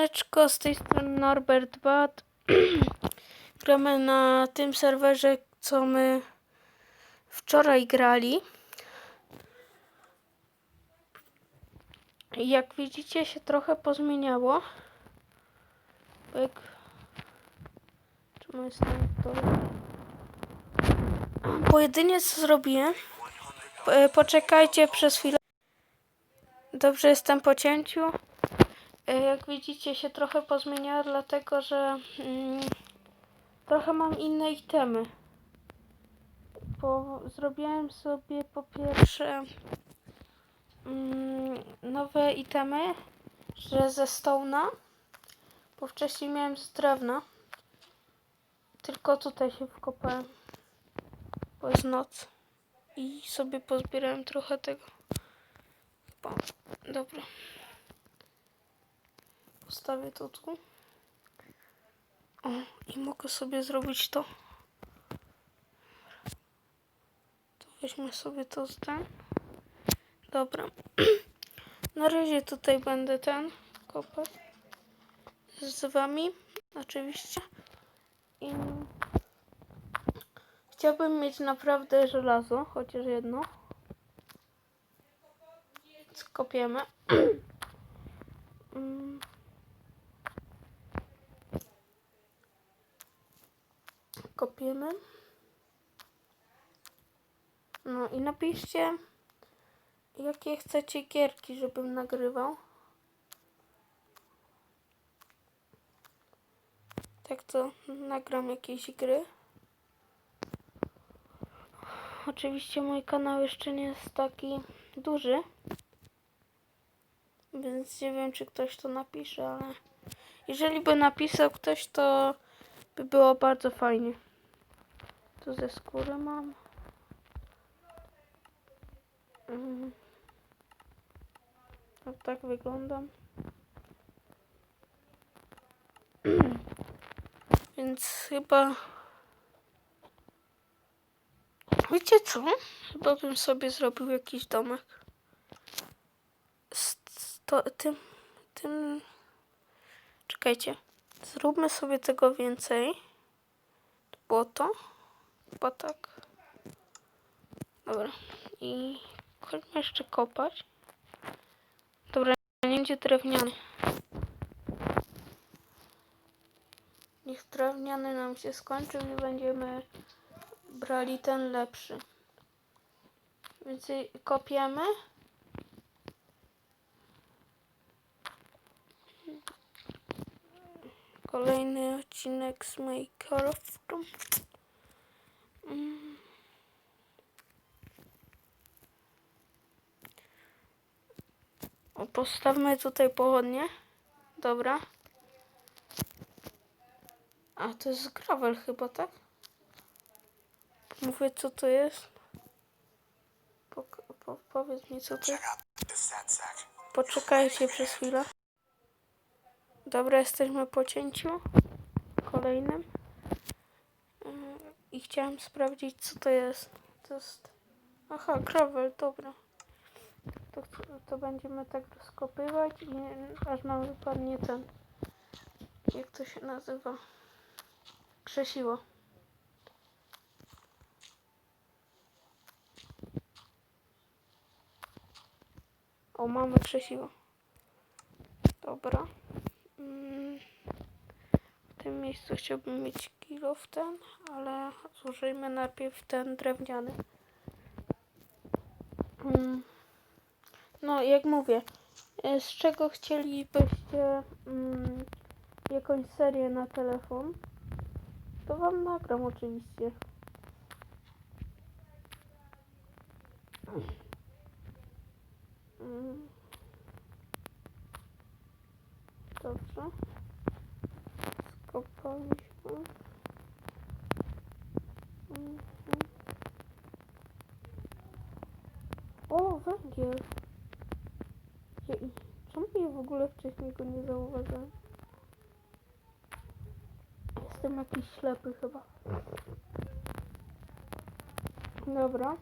Siemaneczko, z tej strony Norbert Bad. Gramy na tym serwerze, co my wczoraj grali. Jak widzicie, się trochę pozmieniało. Jak... Czemu jest to? Co zrobiłem... e, Poczekajcie przez chwilę. Dobrze, jestem po cięciu. E, Jak widzicie się trochę pozmieniało, dlatego że mm, trochę mam inne itemy. Bo zrobiłem sobie po pierwsze mm, nowe itemy, że ze stone'a, bo wcześniej miałem z drewna. Tylko tutaj się wkopałem, bo jest noc. I sobie pozbierałem trochę tego. Bo, dobra. Postawię to tu. O, i mogę sobie zrobić to. To weźmy sobie to z ten. Dobra. Na razie tutaj będę ten kopać. Z wami. Oczywiście. I chciałbym mieć naprawdę żelazo, chociaż jedno. Więc kopiemy. No i napiszcie, jakie chcecie gierki, żebym nagrywał. Tak to nagram jakieś gry. Oczywiście mój kanał jeszcze nie jest taki duży. Więc nie wiem, czy ktoś to napisze, ale jeżeli by napisał ktoś, to by było bardzo fajnie. Tu ze skóry mam. Mm. No, tak wyglądam. Więc chyba... Wiecie co? Chyba bym sobie zrobił jakiś domek. Z to, tym... tym... Czekajcie. Zróbmy sobie tego więcej. To było to? Chyba tak. Dobra. I chodźmy jeszcze kopać. Dobra, nie będzie drewniany. Niech drewniany nam się skończył i będziemy brali ten lepszy. Więc kopiemy. Kolejny odcinek z Minecraftu. Mm. Postawmy tutaj pochodnie. Dobra. A, to jest gravel chyba, tak? Mówię, co to jest? Pok po powiedz mi, co to jest. Poczekajcie przez chwilę. Dobra, jesteśmy po cięciu kolejnym. I chciałem sprawdzić, co to jest. To jest... Aha, gravel, dobra. To, to będziemy tak rozkopywać i aż nam wypadnie ten... Jak to się nazywa? Krzesiło. O, mamy krzesiło. Dobra. Mm, W tym miejscu chciałbym mieć kilo ten, ale zużyjmy najpierw ten drewniany. Mm, No, jak mówię, e, z czego chcielibyście mm, jakąś serię na telefon, to wam nagram oczywiście. Mm. Dobrze. Skopaliśmy. Mhm. Je- Czemu ja w ogóle wcześniej go nie zauważyłem? Jestem jakiś ślepy chyba. Dobra.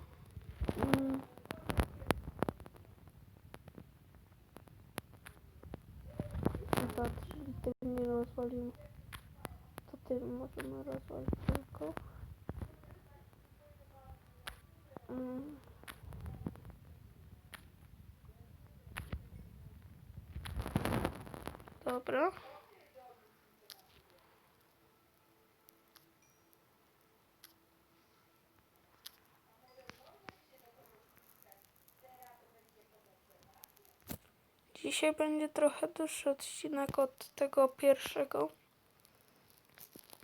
Mm. Dwa, trzy, rozwalimy. To tym możemy rozwalić tylko. Mm. Dobra. Dzisiaj będzie trochę dłuższy odcinek od tego pierwszego.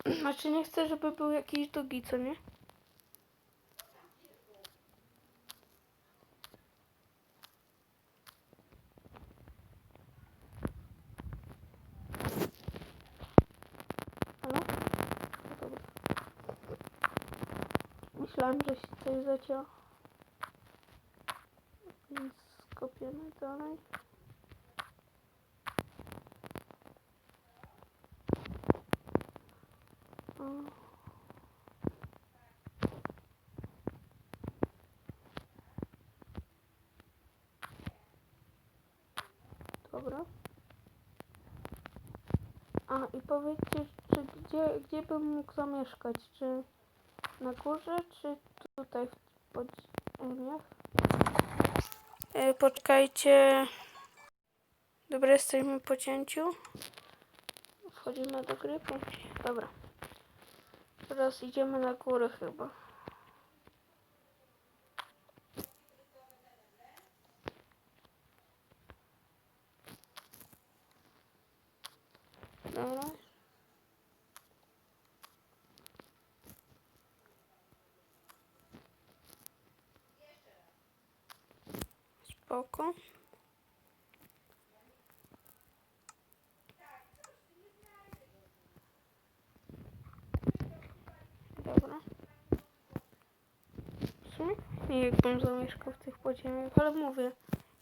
Znaczy nie chcę, żeby był jakiś długi, co nie? Halo? No dobra. Myślałem, że się coś zacięło. Więc skopiemy dalej. O. Dobra. A i powiedzcie, czy gdzie, gdzie bym mógł zamieszkać? Czy na górze, czy tutaj w podziemiach? E, poczekajcie. Dobra, jesteśmy po cięciu. Wchodzimy do gry. Dobra. Teraz idziemy na górę chyba. Dobra. Spoko. Dobra. W sumie nie jakbym zamieszkał w tych podziemiach, ale mówię,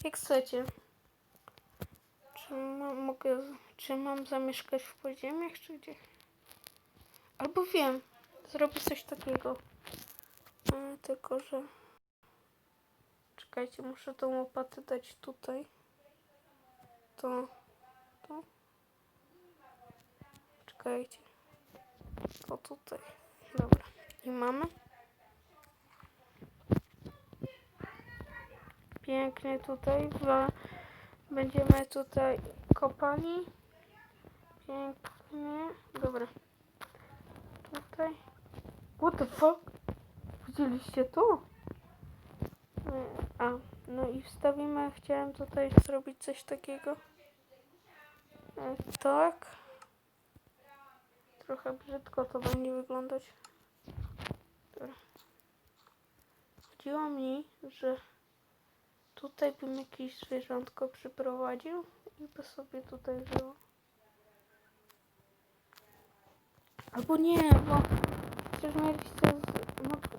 jak chcecie. Czy mogę, czy mam zamieszkać w podziemiach, czy gdzie? Albo wiem, zrobię coś takiego. E, tylko, że... Czekajcie, muszę tą łopatę dać tutaj. To... To... Czekajcie. To tutaj. Dobra. I mamy. Pięknie tutaj. Będziemy tutaj kopali. Pięknie. Dobra. Tutaj. What the fuck? Widzieliście to? E, A, no i wstawimy. Chciałem tutaj zrobić coś takiego. E, Tak. Trochę brzydko to będzie wyglądać. Chodziło mi, że tutaj bym jakieś zwierzątko przyprowadził i by sobie tutaj żyło. Albo nie, bo przecież mieliście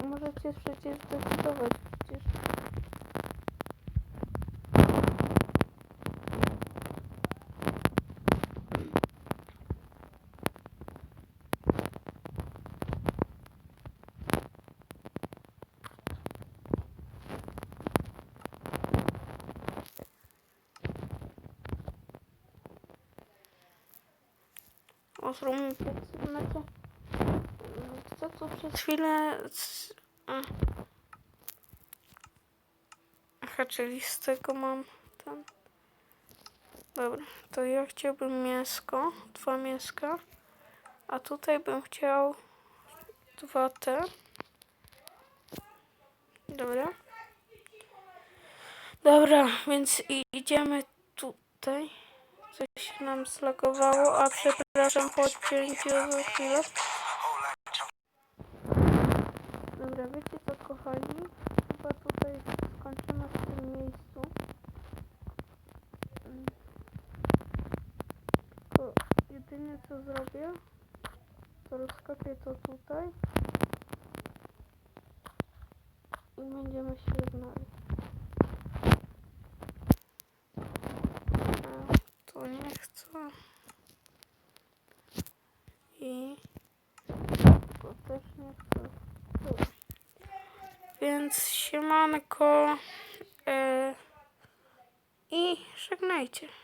możecie przecież zdecydować mi znaczy. Chcę tu przez chwilę. Aha, czyli z tego mam ten. Dobra, to ja chciałbym mięsko, dwa mięska, a tutaj bym chciał dwa te. Dobra. Dobra, więc idziemy tutaj. Coś nam zlagowało, a przepraszam po odcięciu za chwilę. Dobra, wiecie co kochani? Chyba tutaj skończymy w tym miejscu. Mm. Tylko jedynie co zrobię, to rozkopię to tutaj. I będziemy się żegnali. A, to chcę. I to też nie chcę. Więc siemanko. E, I żegnajcie.